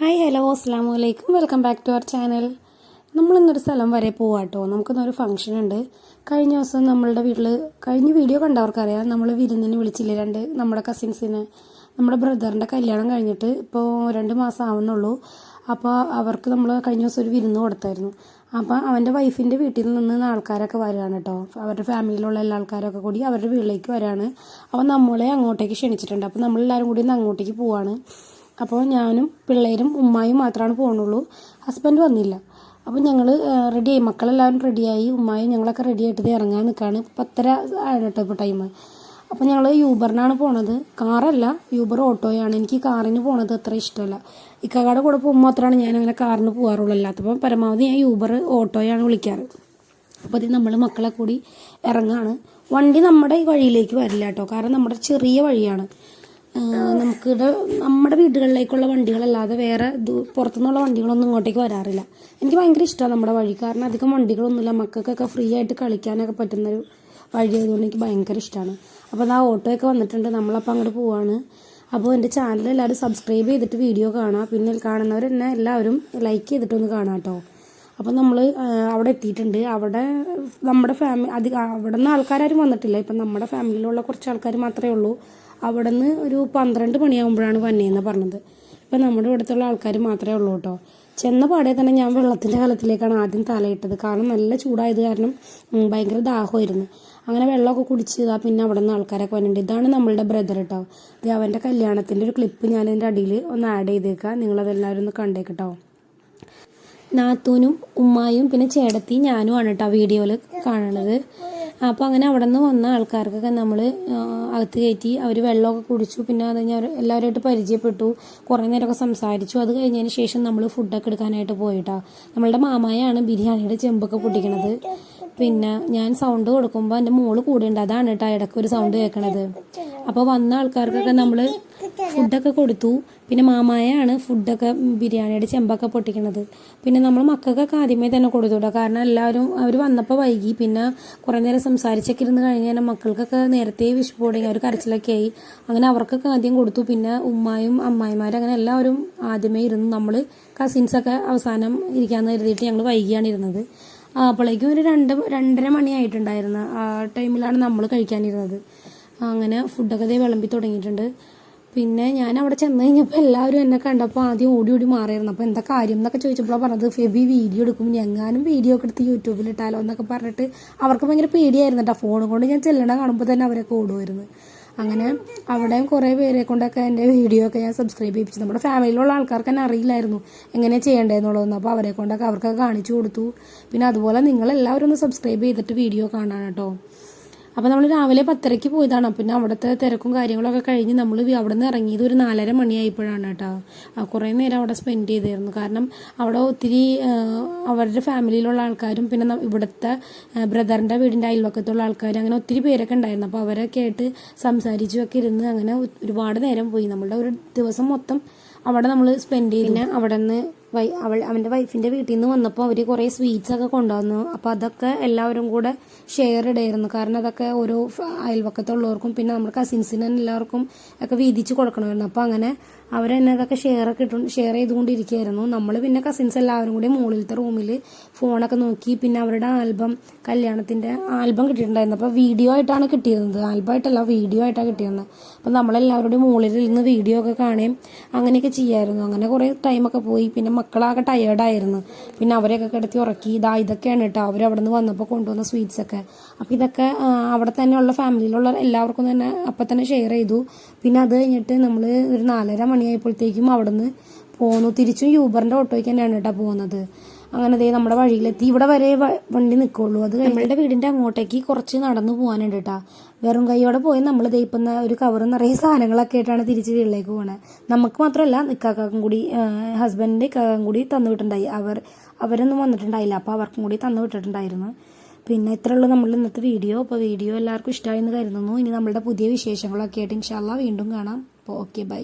Hi hello അസ്സാം അലൈക്കും welcome back to our channel. നമ്മളിന്നൊരു സ്ഥലം വരെ പോവാട്ടോ. നമുക്കിന്നൊരു ഫംഗ്ഷൻ ഉണ്ട്. കഴിഞ്ഞ ദിവസം നമ്മളുടെ വീട്ടിൽ കഴിഞ്ഞ വീഡിയോ കണ്ടവർക്കറിയാം. നമ്മൾ വിരുന്നിന് വിളിച്ചില്ലേ രണ്ട് നമ്മുടെ കസിൻസിന്. നമ്മുടെ ബ്രദറിന്റെ കല്യാണം കഴിഞ്ഞിട്ട് ഇപ്പോൾ രണ്ട് മാസം ആവുന്നുള്ളൂ. അപ്പോൾ അവർക്ക് നമ്മൾ കഴിഞ്ഞ ദിവസം ഒരു വിരുന്ന് കൊടുത്തായിരുന്നു. അപ്പോൾ അവന്റെ വൈഫിന്റെ വീട്ടിൽ നിന്ന് ആൾക്കാരൊക്കെ വരികയാണ് കേട്ടോ അവരുടെ ഫാമിലിയിലുള്ള എല്ലാ ആൾക്കാരൊക്കെ കൂടി അവരുടെ വീട്ടിലേക്ക് വരികയാണ് അപ്പോൾ നമ്മളെ അങ്ങോട്ടേക്ക് ക്ഷണിച്ചിട്ടുണ്ട്. അപ്പോൾ നമ്മളെല്ലാവരും കൂടി അങ്ങോട്ടേക്ക് പോവാണ്. അപ്പോൾ ഞാനും പിള്ളേരും ഉമ്മായും മാത്രമാണ് പോകുന്നുള്ളൂ ഹസ്ബൻഡ് വന്നില്ല. അപ്പോൾ ഞങ്ങൾ റെഡിയായി മക്കളെല്ലാവരും റെഡിയായി ഉമ്മായും ഞങ്ങളൊക്കെ റെഡി ആയിട്ട് ഇറങ്ങാൻ നിൽക്കുകയാണ് പത്തര ആണ് ഇപ്പോൾ ടൈം അപ്പോൾ ഞങ്ങൾ യൂബറിനാണ് പോണത്. കാറല്ല. യൂബർ ഓട്ടോയാണ്. എനിക്ക് കാറിന് പോണത് അത്ര ഇഷ്ടമല്ല. ഇക്കാടെ കൂടെ പോകുമ്പോൾ മാത്രമാണ് ഞാൻ അങ്ങനെ കാറിന് പോകാറുള്ളൂ അല്ലാത്തപ്പോൾ പരമാവധി ഞാൻ യൂബർ ഓട്ടോയാണ് വിളിക്കാറ്. അപ്പോൾ ഇത് നമ്മൾ മക്കളെ കൂടി ഇറങ്ങാണ്. വണ്ടി നമ്മുടെ വഴിയിലേക്ക് വരില്ല കേട്ടോ കാരണം നമ്മുടെ ചെറിയ വഴിയാണ്. നമുക്ക് നമ്മുടെ വീടുകളിലേക്കുള്ള വണ്ടികളല്ലാതെ വേറെ പുറത്തുനിന്നുള്ള വണ്ടികളൊന്നും ഇങ്ങോട്ടേക്ക് വരാറില്ല. എനിക്ക് ഭയങ്കര ഇഷ്ടമാണ് നമ്മുടെ വഴി. കാരണം അധികം വണ്ടികളൊന്നുമില്ല. മക്കൾക്കൊക്കെ ഫ്രീ ആയിട്ട് കളിക്കാനൊക്കെ പറ്റുന്നൊരു വഴി ആയതുകൊണ്ട് എനിക്ക് ഭയങ്കര ഇഷ്ടമാണ് അപ്പോൾ അത് ആ ഓട്ടോയൊക്കെ വന്നിട്ടുണ്ട്. നമ്മളപ്പോൾ അങ്ങോട്ട് പോവാണ്. അപ്പോൾ എന്റെ ചാനൽ എല്ലാവരും സബ്സ്ക്രൈബ് ചെയ്തിട്ട് വീഡിയോ കാണാം. പിന്നെ കാണുന്നവർ തന്നെ എല്ലാവരും ലൈക്ക് ചെയ്തിട്ടൊന്ന് കാണാം കേട്ടോ അപ്പോൾ നമ്മൾ അവിടെ എത്തിയിട്ടുണ്ട്. അവിടെ നമ്മുടെ ഫാമിലി അധികം അവിടെ നിന്ന് ആൾക്കാരും വന്നിട്ടില്ല. ഇപ്പം നമ്മുടെ ഫാമിലിയിലുള്ള കുറച്ച് ആൾക്കാർ മാത്രമേ ഉള്ളൂ. അവിടെ നിന്ന് ഒരു പന്ത്രണ്ട് മണിയാകുമ്പോഴാണ് വന്നേന്ന് പറഞ്ഞത്. ഇപ്പം നമ്മുടെ ഇവിടുത്തുള്ള ആൾക്കാർ മാത്രമേ ഉള്ളൂ കേട്ടോ. ചെന്ന പാടെ തന്നെ ഞാൻ വെള്ളത്തിന്റെ കലത്തിലേക്കാണ് ആദ്യം തലയിട്ടത്. കാരണം നല്ല ചൂടായത് കാരണം ഭയങ്കര ദാഹമായിരുന്നു. അങ്ങനെ വെള്ളമൊക്കെ കുടിച്ച് ഇതാ പിന്നെ അവിടെ നിന്ന് ആൾക്കാരൊക്കെ വന്നിട്ടുണ്ട്. ഇതാണ് നമ്മളുടെ ബ്രദർ കേട്ടോ ഇത് അവന്റെ കല്യാണത്തിന്റെ ഒരു ക്ലിപ്പ് ഞാൻ എന്റെ അടിയിൽ ഒന്ന് ആഡ് ചെയ്തേക്കാം. നിങ്ങളതെല്ലാവരും ഒന്ന് കണ്ടേക്കട്ടോ. നാത്തൂനും ഉമ്മായും പിന്നെ ചേടത്തി ഞാനുമാണ് കേട്ടോ വീഡിയോയിൽ കാണുന്നത് അപ്പോൾ അങ്ങനെ അവിടെ നിന്ന് വന്ന ആൾക്കാർക്കൊക്കെ നമ്മൾ അകത്ത് കയറ്റി അവർ വെള്ളമൊക്കെ കുടിച്ചു. പിന്നെ അത് കഴിഞ്ഞാൽ എല്ലാവരുമായിട്ട് പരിചയപ്പെട്ടു. കുറേ നേരമൊക്കെ സംസാരിച്ചു. അത് കഴിഞ്ഞതിന് ശേഷം നമ്മൾ ഫുഡൊക്കെ എടുക്കാനായിട്ട് പോയിട്ടാ. നമ്മളുടെ മാമായാണ് ബിരിയാണിയുടെ ചെമ്പൊക്കെ പൊട്ടിക്കണത്. പിന്നെ ഞാൻ സൗണ്ട് കൊടുക്കുമ്പോൾ എന്റെ മോൾ കൂടെ ഉണ്ട് അതാണ് കേട്ടോ ഇടയ്ക്ക് ഒരു സൗണ്ട് കേൾക്കണത് അപ്പോൾ വന്ന ആൾക്കാർക്കൊക്കെ നമ്മൾ ഫുഡൊക്കെ കൊടുത്തു. പിന്നെ മാമായാണ് ഫുഡൊക്കെ ബിരിയാണിയുടെ ചെമ്പൊക്കെ പൊട്ടിക്കണത്. പിന്നെ നമ്മൾ മക്കൾക്കൊക്കെ ആദ്യമേ തന്നെ കൊടുത്തു കേട്ടോ കാരണം എല്ലാവരും അവർ വന്നപ്പോൾ വൈകി. പിന്നെ കുറേ നേരം സംസാരിച്ചൊക്കെ ഇരുന്ന് കഴിഞ്ഞാൽ മക്കൾക്കൊക്കെ നേരത്തെ വിഷുപോടി അവർ കരച്ചിലൊക്കെ ആയി. അങ്ങനെ അവർക്കൊക്കെ ആദ്യം കൊടുത്തു. പിന്നെ ഉമ്മായും അമ്മായിമാരും അങ്ങനെ എല്ലാവരും ആദ്യമേ ഇരുന്ന് നമ്മൾ കസിൻസൊക്കെ അവസാനം ഇരിക്കാമെന്ന് കരുതിയിട്ട് ഞങ്ങൾ വൈകിയാണ് ഇരുന്നത്. അപ്പോഴേക്കും ഒരു രണ്ട് രണ്ടര മണിയായിട്ടുണ്ടായിരുന്നു ആ ടൈമിലാണ് നമ്മൾ കഴിക്കാനിരുന്നത്. അങ്ങനെ ഫുഡൊക്കെ ദേ വിളമ്പി തുടങ്ങിയിട്ടുണ്ട്. പിന്നെ ഞാൻ അവിടെ ചെന്ന് കഴിഞ്ഞപ്പോൾ എല്ലാവരും എന്നെ കണ്ടപ്പോൾ ആദ്യം ഓടി ഓടി മാറിയിരുന്നു അപ്പോൾ എന്താ കാര്യം എന്നൊക്കെ ചോദിച്ചപ്പോഴാണ് പറഞ്ഞത് ഫെബി വീഡിയോ എടുക്കും ഞങ്ങാനും വീഡിയോ ഒക്കെ എടുത്ത് യൂട്യൂബിൽ ഇട്ടാലോ എന്നൊക്കെ പറഞ്ഞിട്ട് അവർക്ക് ഭയങ്കര പേടിയായിരുന്നു കേട്ടോ ഫോൺ കൊണ്ട് ഞാൻ ചെല്ലണ കാണുമ്പോൾ തന്നെ അവരൊക്കെ ഓടുമായിരുന്നു. അങ്ങനെ അവിടെയും കുറേ പേരെ കൊണ്ടൊക്കെ എന്റെ വീഡിയോ ഒക്കെ ഞാൻ സബ്സ്ക്രൈബ് ചെയ്യിപ്പിച്ചു. നമ്മുടെ ഫാമിലിയിലുള്ള ആൾക്കാർക്ക് തന്നെ അറിയില്ലായിരുന്നു എങ്ങനെ ചെയ്യേണ്ടതെന്നുള്ളതൊന്നും അപ്പോൾ അവരെ കൊണ്ടൊക്കെ അവർക്കൊക്കെ കാണിച്ചു കൊടുത്തു. പിന്നെ അതുപോലെ നിങ്ങളെല്ലാവരും ഒന്ന് സബ്സ്ക്രൈബ് ചെയ്തിട്ട് വീഡിയോ കാണാൻ കേട്ടോ അപ്പോൾ നമ്മൾ രാവിലെ പത്തരയ്ക്ക് പോയതാണ്. പിന്നെ അവിടുത്തെ തിരക്കും കാര്യങ്ങളൊക്കെ കഴിഞ്ഞ് നമ്മൾ അവിടെ നിന്ന് ഇറങ്ങിയത് ഒരു നാലര മണിയായപ്പോഴാണ് കേട്ടോ. കുറേ നേരം അവിടെ സ്പെൻഡ് ചെയ്തായിരുന്നു കാരണം അവിടെ ഒത്തിരി അവരുടെ ഫാമിലിയിലുള്ള ആൾക്കാരും പിന്നെ ഇവിടുത്തെ ബ്രദറിന്റെ വീടിന്റെ അയൽവക്കത്തുള്ള ആൾക്കാരും അങ്ങനെ ഒത്തിരി പേരൊക്കെ ഉണ്ടായിരുന്നു. അപ്പോൾ അവരൊക്കെ ആയിട്ട് സംസാരിച്ചുമൊക്കെ ഇരുന്ന് അങ്ങനെ ഒരുപാട് നേരം പോയി. നമ്മളുടെ ഒരു ദിവസം മൊത്തം അവിടെ നമ്മൾ സ്പെൻഡ് ചെയ്ത്. പിന്നെ അവിടെ നിന്ന് വൈ അവൾ അവന്റെ വൈഫിന്റെ വീട്ടിൽ നിന്ന് വന്നപ്പോൾ അവർ കുറേ സ്വീറ്റ്സ് ഒക്കെ കൊണ്ടുവന്നു. അപ്പോൾ അതൊക്കെ എല്ലാവരും കൂടെ ഷെയർ ഇടായിരുന്നു കാരണം അതൊക്കെ ഓരോ അയൽവക്കത്തുള്ളവർക്കും പിന്നെ നമ്മുടെ കസിൻസിന് എല്ലാവർക്കും ഒക്കെ വീതിച്ച് കൊടുക്കണമായിരുന്നു. അപ്പോൾ അങ്ങനെ അവർ തന്നെ അതൊക്കെ ഷെയർ ഒക്കെ ഇട്ടു ഷെയർ ചെയ്തുകൊണ്ടിരിക്കുകയായിരുന്നു. നമ്മൾ പിന്നെ കസിൻസ് എല്ലാവരും കൂടി മുകളിലത്തെ റൂമിൽ ഫോണൊക്കെ നോക്കി പിന്നെ അവരുടെ ആൽബം കല്യാണത്തിന്റെ ആൽബം കിട്ടിയിട്ടുണ്ടായിരുന്നു. അപ്പോൾ വീഡിയോ ആയിട്ടാണ് കിട്ടിയിരുന്നത്. ആൽബം ആയിട്ടല്ല വീഡിയോ ആയിട്ടാണ് കിട്ടിയിരുന്നത്. അപ്പോൾ നമ്മളെല്ലാവരുടെയും മുകളിൽ ഇരുന്ന് വീഡിയോ ഒക്കെ കാണുകയും അങ്ങനെയൊക്കെ ചെയ്യായിരുന്നു. അങ്ങനെ കുറേ ടൈമൊക്കെ പോയി. പിന്നെ മക്കളാകെ ടയേർഡായിരുന്നു പിന്നെ അവരെയൊക്കെ കിടത്തി ഉറക്കി ഇതാ ഇതൊക്കെയാണ് കേട്ടോ അവർ അവിടെ നിന്ന് വന്നപ്പോൾ കൊണ്ടുവന്ന സ്വീറ്റ്സൊക്കെ അപ്പോൾ ഇതൊക്കെ അവിടെ തന്നെയുള്ള ഫാമിലിയിലുള്ള എല്ലാവർക്കും തന്നെ അപ്പം തന്നെ ഷെയർ ചെയ്തു. പിന്നെ അത് കഴിഞ്ഞിട്ട് നമ്മൾ ഒരു നാലര മണിയായപ്പോഴത്തേക്കും അവിടെ നിന്ന് പോന്നു. തിരിച്ചും യൂബറിന്റെ ഓട്ടോയ്ക്ക് തന്നെയാണ് കേട്ടോ പോകുന്നത് അങ്ങനെ ദേ നമ്മുടെ വഴിയിലെത്തി. ഇവിടെ വരെ വണ്ടി നിൽക്കുള്ളൂ അത് നമ്മളുടെ വീടിന്റെ അങ്ങോട്ടേക്ക് കുറച്ച് നടന്നു പോകാനുണ്ട് കേട്ടോ വെറും കൈയോടെ പോയി നമ്മൾ ദയിപ്പുന്ന ഒരു കവർ നിറയെ സാധനങ്ങളൊക്കെ ആയിട്ടാണ് തിരിച്ച് വീട്ടിലേക്ക് പോകുന്നത് നമുക്ക് മാത്രമല്ല നിക്കാക്കും കൂടി ഹസ്ബൻഡിന്റെ ഇക്കാക്കും കൂടി തന്നു വിട്ടിട്ടുണ്ടായി. അവർ അവരൊന്നും വന്നിട്ടുണ്ടായില്ല. അപ്പോൾ അവർക്കും കൂടി തന്നു വിട്ടിട്ടുണ്ടായിരുന്നു. പിന്നെ ഇത്ര ഉള്ളൂ നമ്മൾ ഇന്നത്തെ വീഡിയോ. അപ്പോൾ വീഡിയോ എല്ലാവർക്കും ഇഷ്ടമായി എന്ന് കരുതുന്നു. ഇനി നമ്മളുടെ പുതിയ വിശേഷങ്ങളൊക്കെ ആയിട്ട് ഇൻഷാല്ല വീണ്ടും കാണാം. അപ്പോൾ ഓക്കെ ബൈ.